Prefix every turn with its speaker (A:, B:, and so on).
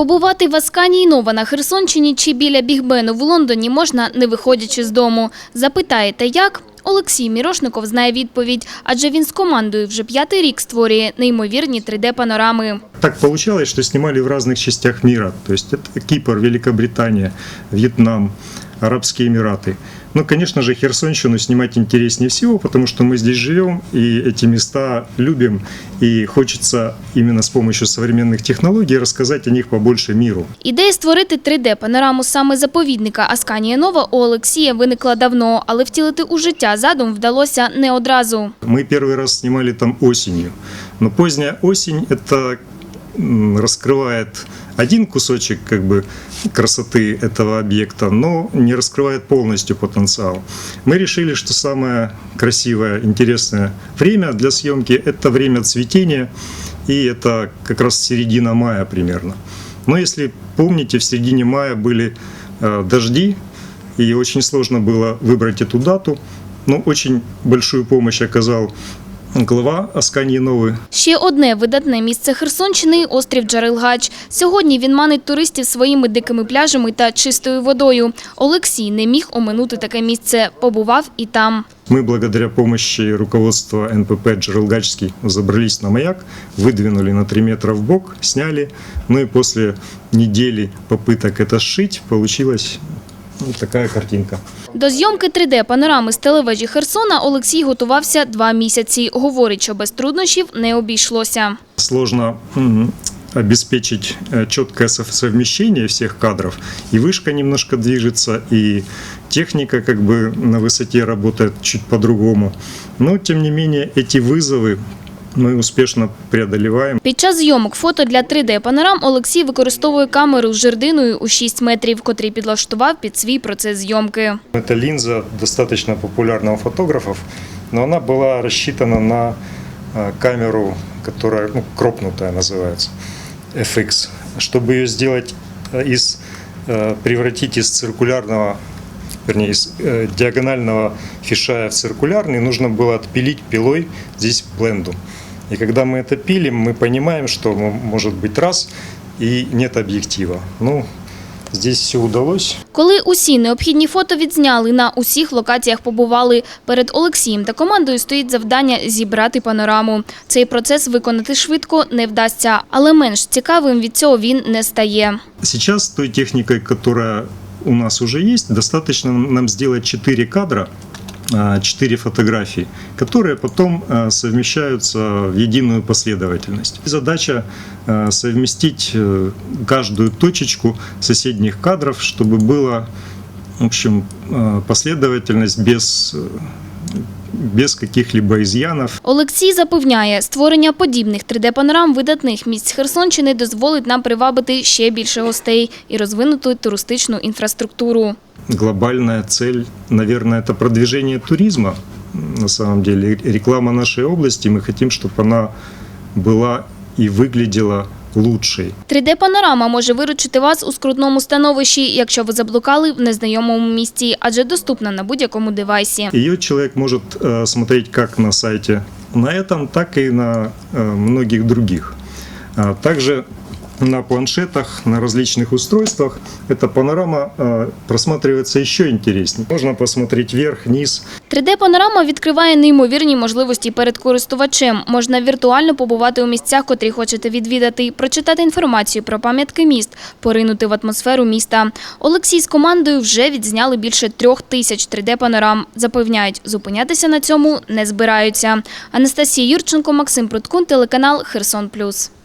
A: Побувати в Асканії Нова на Херсонщині чи біля Бігбену в Лондоні можна, не виходячи з дому. Запитаєте, як? Олексій Мірошников знає відповідь, адже він з командою вже п'ятий рік створює неймовірні 3D-панорами.
B: Так получалось, що знімали в різних частях світу. То есть Кіпр, Великобританія, В'єтнам. Арабские Эмираты. Ну, конечно же, Херсонщину снимать интереснее всего, потому что мы здесь живем и эти места любим. И хочется именно с помощью современных технологий рассказать о них побольше миру.
A: Ідея створити 3D-панораму саме заповідника Асканія Нова у Олексія виникла давно, але втілити у життя задум вдалося не одразу.
B: Мы первый раз снимали там осенью. Но поздняя осень это м, раскрывает один кусочек как бы красоты этого объекта, но не раскрывает полностью потенциал. Мы решили, что самое красивое, интересное время для съемки – это время цветения, и это как раз середина мая примерно. Но если помните, в середине мая были э, дожди, и очень сложно было выбрать эту дату. Но очень большую помощь оказал глава Аскании Новый.
A: Ще одне видатне місце Херсонщини – острів Джарелгач. Сьогодні він манить туристів своїми дикими пляжами та чистою водою. Олексій не міг оминути таке місце, побував і там.
B: Мы благодаря помощи руководства НПП Джерелгачский забрались на маяк, выдвинули на 3 метра в бок, сняли. Ну и после недели попыток это сшить, получилась вот такая картинка.
A: До зйомки 3D-панорами з телевежі Херсона Олексій готувався два місяці. Говорить, що без труднощів не обійшлося.
B: Сложно м, обеспечить э, четкое сов- совмещение всех кадров. И вышка немножко движется, и техника как бы на высоте работает чуть по-другому. Но, тем не менее, эти вызовы мы успешно преодолеваем.
A: Під час зйомок фото для 3D-панорам Олексій використовує камеру з жердиною у 6 метрів, котрий підлаштував під свій процес зйомки.
B: Эта линза достаточно популярна у фотографов, но она была рассчитана на э, камеру, которая ну, кропнутая называется, FX. Чтобы ее сделать э, из, э, превратить из циркулярного, вернее, из э, диагонального фишая в циркулярный, нужно было отпилить пилой здесь бленду. И когда мы это пилим, мы понимаем, что ну, может быть раз и нет объектива. Ну, здесь все удалось.
A: Коли усі необхідні фото відзняли, на усіх локаціях побували. Перед Олексієм та командою стоїть завдання зібрати панораму. Цей процес виконати швидко не вдасться, але менш цікавим від цього він не стає.
B: Сейчас той техникой, которая у нас уже есть, достаточно нам сделать 4 кадра, 4 фотографии, которые потом а, совмещаются в единую последовательность. Задача а, совместить э, каждую точечку соседних кадров, чтобы была в общем, а, последовательность без, э, без каких-либо изъянов.
A: Олексій запевняє, створення подібних 3D-панорам видатних місць Херсонщини дозволить нам привабити ще більше гостей і розвинути туристичну інфраструктуру.
B: глобальная цель, наверное, это продвижение туризма. На самом деле, реклама нашей области, мы хотим, чтобы она была и выглядела лучшей.
A: 3D-панорама може виручити вас у скрутному становищі, якщо ви заблукали в незнайомому місці, адже доступна на будь-якому девайсі.
B: Ее человек может э, смотреть как на сайте на этом, так и на э, многих других. А также на планшетах, на различных устройствах эта панорама э, просматривается еще интереснее. Можно посмотреть вверх, низ,
A: 3D-панорама відкриває неймовірні можливості перед користувачем. Можна віртуально побувати у місцях, котрі хочете відвідати, прочитати інформацію про пам'ятки міст, поринути в атмосферу міста. Олексій з командою вже відзняли більше трьох тисяч 3D-панорам. Запевняють, зупинятися на цьому не збираються. Анастасія Юрченко, Максим Пруткун, телеканал Херсон Плюс.